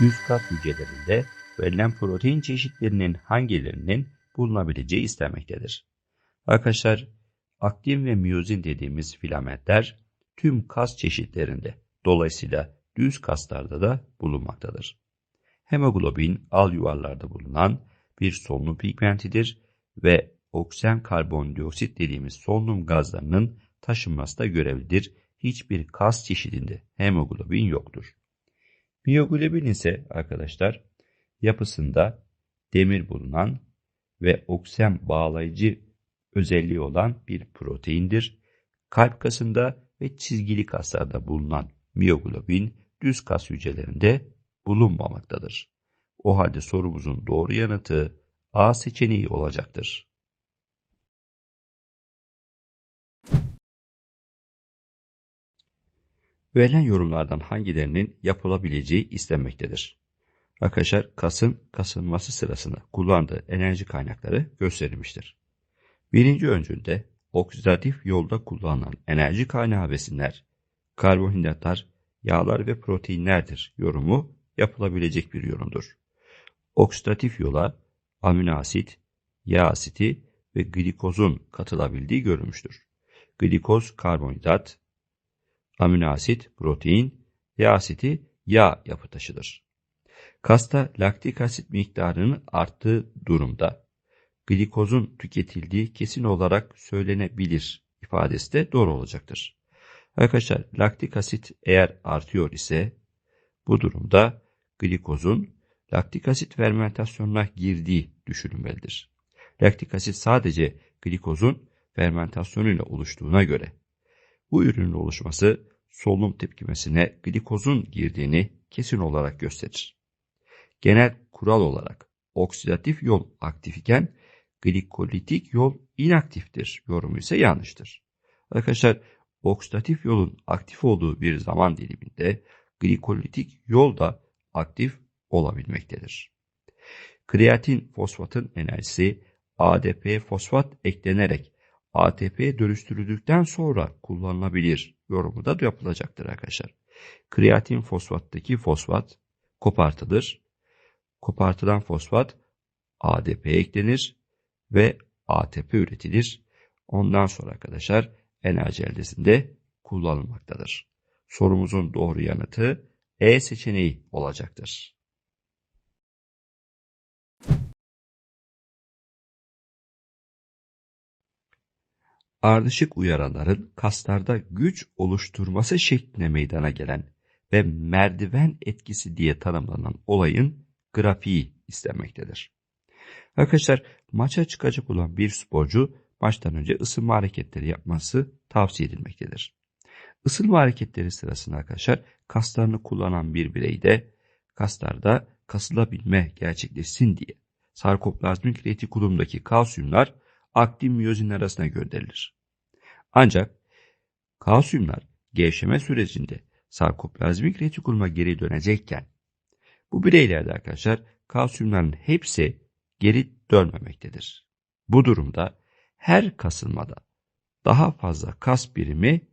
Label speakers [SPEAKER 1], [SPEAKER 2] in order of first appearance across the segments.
[SPEAKER 1] Düz kas hücrelerinde verilen protein çeşitlerinin hangilerinin bulunabileceği istenmektedir. Arkadaşlar aktin ve miyozin dediğimiz filamentler tüm kas çeşitlerinde dolayısıyla düz kaslarda da bulunmaktadır. Hemoglobin al yuvarlarda bulunan bir solunum pigmentidir ve oksijen karbondioksit dediğimiz solunum gazlarının taşınması da görevlidir. Hiçbir kas çeşidinde hemoglobin yoktur. Miyoglobin ise arkadaşlar yapısında demir bulunan ve oksijen bağlayıcı özelliği olan bir proteindir. Kalp kasında ve çizgili kaslarda bulunan miyoglobin düz kas hücrelerinde bulunmamaktadır. O halde sorumuzun doğru yanıtı A seçeneği olacaktır. Verilen yorumlardan hangilerinin yapılabileceği istenmektedir. Arkadaşlar kasın kasılması sırasında kullandığı enerji kaynakları gösterilmiştir. Birinci öncülde oksidatif yolda kullanılan enerji kaynağı besinler, karbonhidratlar, yağlar ve proteinlerdir yorumu yapılabilecek bir yorumdur. Oksidatif yola amino asit, yağ asiti ve glikozun katılabildiği görülmüştür. Glikoz karbonhidrat, amino asit, protein, yağ asiti yağ yapı taşıdır. Kasta laktik asit miktarının arttığı durumda glikozun tüketildiği kesin olarak söylenebilir ifadesi de doğru olacaktır. Arkadaşlar laktik asit eğer artıyor ise bu durumda glikozun laktik asit fermentasyonuna girdiği düşünülmelidir. Laktik asit sadece glikozun fermentasyonuyla oluştuğuna göre bu ürünün oluşması solunum tepkimesine glikozun girdiğini kesin olarak gösterir. Genel kural olarak oksidatif yol aktif iken glikolitik yol inaktiftir yorumu ise yanlıştır. Arkadaşlar oksidatif yolun aktif olduğu bir zaman diliminde glikolitik yol da aktif olabilmektedir. Kreatin fosfatın enerjisi ADP fosfat eklenerek ATP dönüştürüldükten sonra kullanılabilir yorumu da yapılacaktır arkadaşlar. Kreatin fosfattaki fosfat kopartılır. Kopartılan fosfat ADP eklenir ve ATP üretilir. Ondan sonra arkadaşlar enerji eldesinde kullanılmaktadır. Sorumuzun doğru yanıtı E seçeneği olacaktır. Ardışık uyaranların kaslarda güç oluşturması şeklinde meydana gelen ve merdiven etkisi diye tanımlanan olayın grafiği istenmektedir. Arkadaşlar maça çıkacak olan bir sporcu maçtan önce ısınma hareketleri yapması tavsiye edilmektedir. Isınma hareketleri sırasında arkadaşlar kaslarını kullanan bir bireyde kaslarda kasılabilme gerçekleşsin diye sarkoplazmik retikulumdaki kalsiyumlar aktin miyozin arasına gönderilir. Ancak kalsiyumlar gevşeme sürecinde sarkoplazmik retikuluma geri dönecekken bu bireylerde arkadaşlar kalsiyumların hepsi geri dönmemektedir. Bu durumda her kasılmada daha fazla kas birimi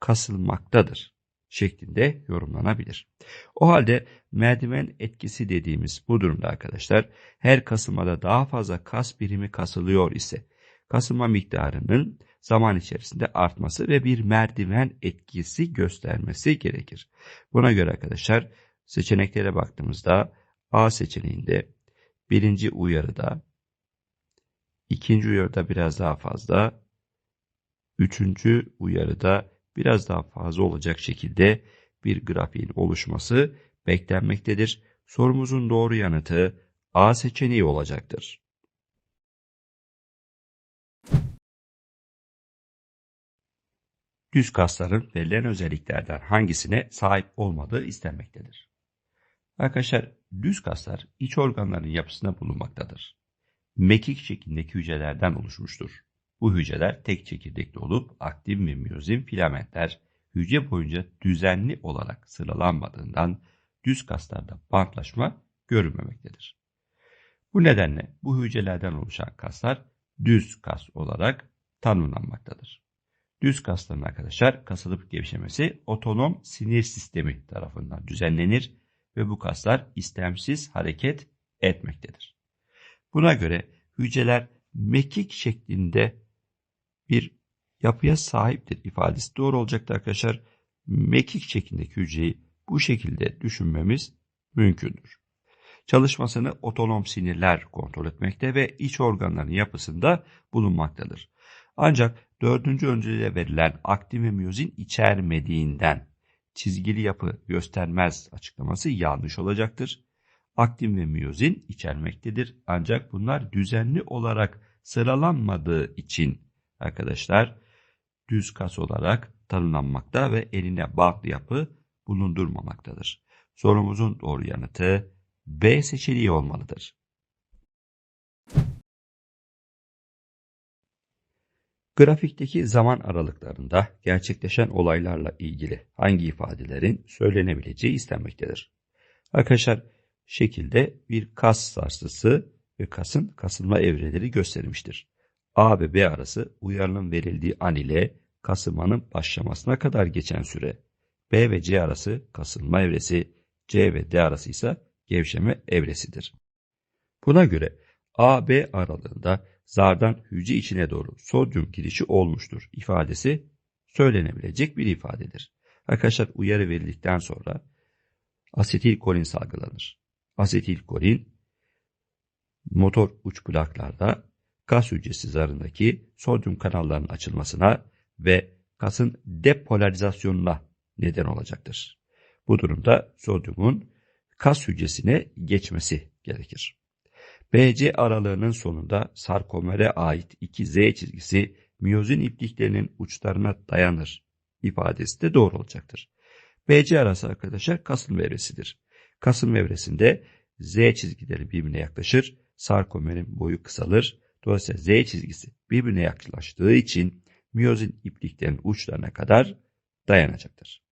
[SPEAKER 1] kasılmaktadır şeklinde yorumlanabilir. O halde merdiven etkisi dediğimiz bu durumda arkadaşlar her kasılmada daha fazla kas birimi kasılıyor ise kasılma miktarının zaman içerisinde artması ve bir merdiven etkisi göstermesi gerekir. Buna göre arkadaşlar seçeneklere baktığımızda A seçeneğinde birinci uyarıda, ikinci uyarıda biraz daha fazla, üçüncü uyarıda biraz daha fazla olacak şekilde bir grafiğin oluşması beklenmektedir. Sorumuzun doğru yanıtı A seçeneği olacaktır. Düz kasların verilen özelliklerden hangisine sahip olmadığı istenmektedir. Arkadaşlar düz kaslar iç organların yapısında bulunmaktadır. Mekik şeklindeki hücrelerden oluşmuştur. Bu hücreler tek çekirdekli olup aktin ve miyozin filamentler hücre boyunca düzenli olarak sıralanmadığından düz kaslarda bantlaşma görülmemektedir. Bu nedenle bu hücrelerden oluşan kaslar düz kas olarak tanımlanmaktadır. Düz kasların arkadaşlar kasılıp gevşemesi otonom sinir sistemi tarafından düzenlenir ve bu kaslar istemsiz hareket etmektedir. Buna göre hücreler mekik şeklinde bir yapıya sahiptir ifadesi doğru olacaktır arkadaşlar. Mekik şeklindeki hücreyi bu şekilde düşünmemiz mümkündür. Çalışmasını otonom sinirler kontrol etmekte ve iç organların yapısında bulunmaktadır. Ancak dördüncü önceliğe verilen aktin ve miyozin içermediğinden çizgili yapı göstermez açıklaması yanlış olacaktır. Aktin ve miyozin içermektedir ancak bunlar düzenli olarak sıralanmadığı için arkadaşlar düz kas olarak tanımlanmakta ve eline bağlı yapı bulundurmamaktadır. Sorumuzun doğru yanıtı B seçeneği olmalıdır. Grafikteki zaman aralıklarında gerçekleşen olaylarla ilgili hangi ifadelerin söylenebileceği istenmektedir. Arkadaşlar şekilde bir kas sarsısı ve kasın kasılma evreleri gösterilmiştir. A ve B arası uyarının verildiği an ile kasılmanın başlamasına kadar geçen süre. B ve C arası kasılma evresi, C ve D arası ise gevşeme evresidir. Buna göre A-B aralığında zardan hücre içine doğru sodyum girişi olmuştur ifadesi söylenebilecek bir ifadedir. Arkadaşlar uyarı verildikten sonra asetilkolin salgılanır. Asetilkolin motor uç plaklarda kas hücresi zarındaki sodyum kanallarının açılmasına ve kasın depolarizasyonuna neden olacaktır. Bu durumda sodyumun kas hücresine geçmesi gerekir. BC aralığının sonunda sarkomere ait 2Z çizgisi miyozin ipliklerinin uçlarına dayanır ifadesi de doğru olacaktır. BC arası arkadaşlar kasılma evresidir. Kasılma evresinde Z çizgileri birbirine yaklaşır, sarkomerin boyu kısalır. Dolayısıyla Z çizgisi birbirine yaklaştığı için miyozin ipliklerin uçlarına kadar dayanacaktır.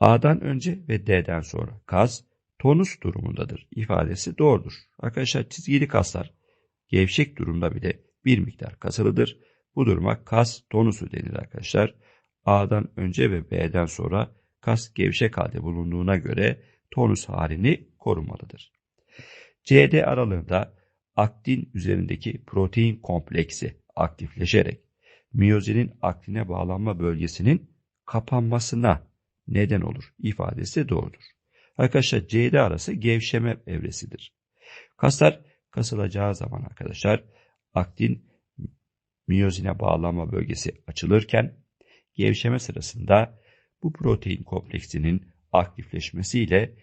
[SPEAKER 1] A'dan önce ve D'den sonra kas tonus durumundadır ifadesi doğrudur. Arkadaşlar çizgili kaslar gevşek durumda bile bir miktar kasılıdır. Bu duruma kas tonusu denir arkadaşlar. A'dan önce ve B'den sonra kas gevşek halde bulunduğuna göre tonus halini korumalıdır. CD aralığında aktin üzerindeki protein kompleksi aktifleşerek miyozinin aktine bağlanma bölgesinin kapanmasına neden olur ifadesi doğrudur. Arkadaşlar CD arası gevşeme evresidir. Kaslar kasılacağı zaman arkadaşlar aktin miyozine bağlanma bölgesi açılırken gevşeme sırasında bu protein kompleksinin aktifleşmesiyle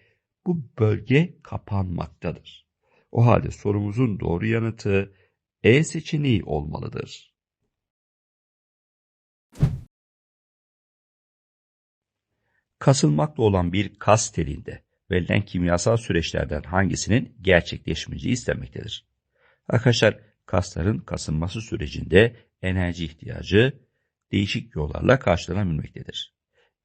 [SPEAKER 1] bu bölge kapanmaktadır. O halde sorumuzun doğru yanıtı E seçeneği olmalıdır. Kasılmakta olan bir kas telinde verilen kimyasal süreçlerden hangisinin gerçekleşmeyeceği istenmektedir. Arkadaşlar kasların kasılması sürecinde enerji ihtiyacı değişik yollarla karşılanabilmektedir.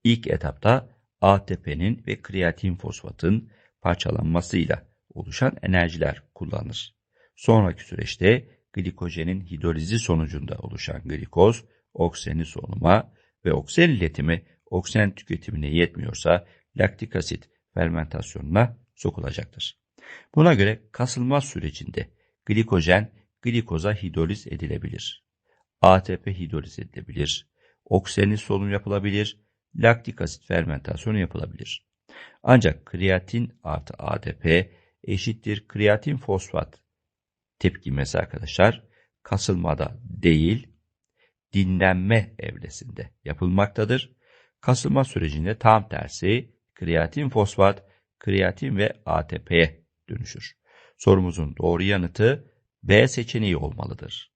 [SPEAKER 1] İlk etapta ATP'nin ve kreatin fosfatın parçalanmasıyla oluşan enerjiler kullanılır. Sonraki süreçte glikojenin hidrolizi sonucunda oluşan glikoz, oksijeni solunuma ve oksijen iletimi oksijen tüketimine yetmiyorsa laktik asit fermentasyonuna sokulacaktır. Buna göre kasılma sürecinde glikojen glikoza hidroliz edilebilir. ATP hidroliz edilebilir. Oksijeni solunum yapılabilir. Laktik asit fermentasyonu yapılabilir. Ancak kreatin artı ATP eşittir kreatin fosfat tepkimesi arkadaşlar kasılmada değil dinlenme evresinde yapılmaktadır. Kasılma sürecinde tam tersi kreatin fosfat, kreatin ve ATP'ye dönüşür. Sorumuzun doğru yanıtı B seçeneği olmalıdır.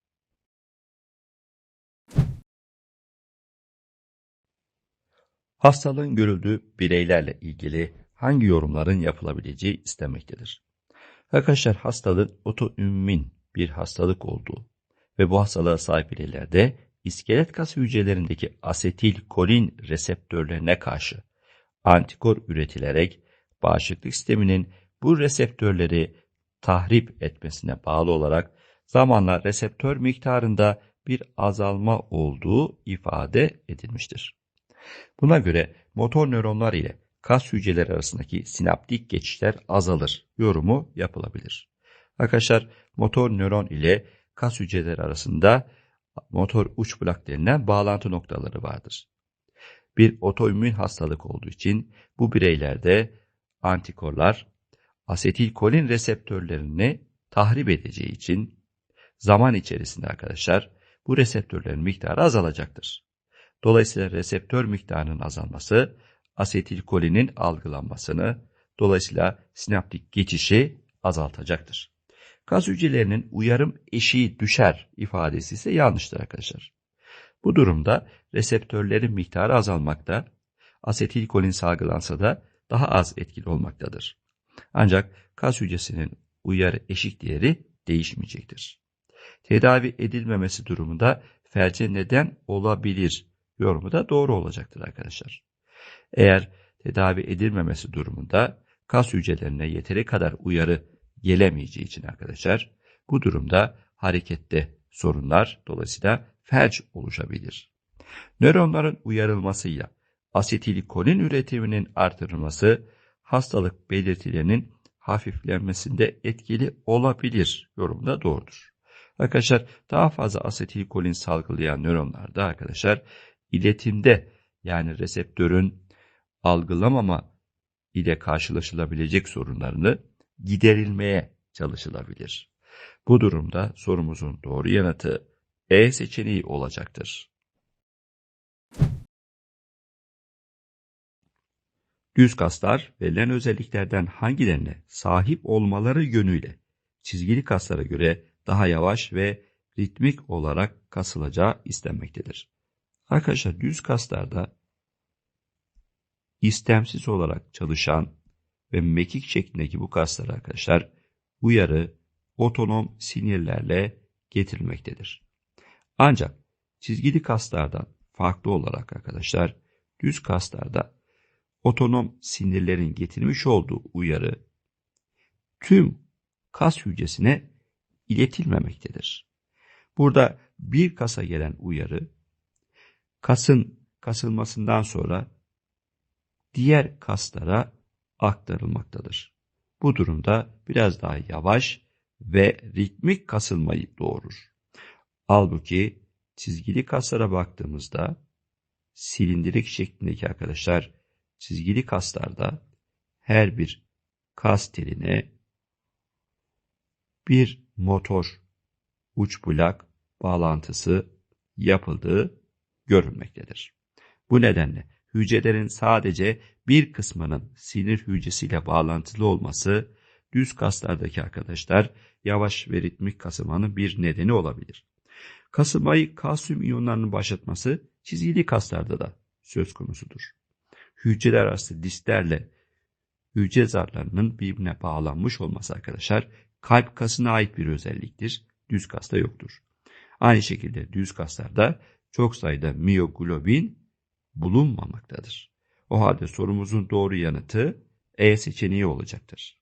[SPEAKER 1] Hastalığın görüldüğü bireylerle ilgili hangi yorumların yapılabileceği istenmektedir. Arkadaşlar hastalığın otoimmün bir hastalık olduğu ve bu hastalığa sahip bireylerde iskelet kas hücrelerindeki asetil kolin reseptörlerine karşı antikor üretilerek bağışıklık sisteminin bu reseptörleri tahrip etmesine bağlı olarak zamanla reseptör miktarında bir azalma olduğu ifade edilmiştir. Buna göre motor nöronlar ile kas hücreleri arasındaki sinaptik geçişler azalır yorumu yapılabilir. Arkadaşlar motor nöron ile kas hücreleri arasında motor uç blok denilen bağlantı noktaları vardır. Bir otoimmün hastalık olduğu için bu bireylerde antikorlar asetilkolin reseptörlerini tahrip edeceği için zaman içerisinde arkadaşlar bu reseptörlerin miktarı azalacaktır. Dolayısıyla reseptör miktarının azalması asetilkolinin algılanmasını dolayısıyla sinaptik geçişi azaltacaktır. Gaz hücrelerinin uyarım eşiği düşer ifadesi ise yanlıştır arkadaşlar. Bu durumda reseptörlerin miktarı azalmakta, asetilkolin salgılansa da daha az etkili olmaktadır. Ancak kas hücresinin uyarı eşik değeri değişmeyecektir. Tedavi edilmemesi durumunda felce neden olabilir yorumu da doğru olacaktır arkadaşlar. Eğer tedavi edilmemesi durumunda kas hücrelerine yeteri kadar uyarı gelemeyeceği için arkadaşlar bu durumda harekette sorunlar dolayısıyla felç oluşabilir. Nöronların uyarılmasıyla asetilkolin üretiminin artırılması hastalık belirtilerinin hafiflenmesinde etkili olabilir yorumu da doğrudur. Arkadaşlar daha fazla asetilkolin salgılayan nöronlarda arkadaşlar iletimde yani reseptörün algılamama ile karşılaşılabilecek sorunlarını giderilmeye çalışılabilir. Bu durumda sorumuzun doğru yanıtı E seçeneği olacaktır. Düz kaslar verilen özelliklerden hangilerine sahip olmaları yönüyle çizgili kaslara göre daha yavaş ve ritmik olarak kasılacağı istenmektedir. Arkadaşlar düz kaslarda istemsiz olarak çalışan ve mekik şeklindeki bu kaslar arkadaşlar uyarı otonom sinirlerle getirilmektedir. Ancak çizgili kaslardan farklı olarak arkadaşlar düz kaslarda otonom sinirlerin getirmiş olduğu uyarı tüm kas hücresine iletilmemektedir. Burada bir kasa gelen uyarı kasın kasılmasından sonra diğer kaslara aktarılmaktadır. Bu durumda biraz daha yavaş ve ritmik kasılmayı doğurur. Halbuki çizgili kaslara baktığımızda silindirik şeklindeki arkadaşlar çizgili kaslarda her bir kas teline bir motor uç bulak bağlantısı yapıldığı görülmektedir. Bu nedenle hücrelerin sadece bir kısmının sinir hücresiyle bağlantılı olması düz kaslardaki arkadaşlar yavaş ve ritmik kasılmanın bir nedeni olabilir. Kasılmayı kalsiyum iyonlarının başlatması çizgili kaslarda da söz konusudur. Hücreler arası disklerle hücre zarlarının birbirine bağlanmış olması arkadaşlar kalp kasına ait bir özelliktir. Düz kasta yoktur. Aynı şekilde düz kaslarda çok sayıda miyoglobin bulunmamaktadır. O halde sorumuzun doğru yanıtı E seçeneği olacaktır.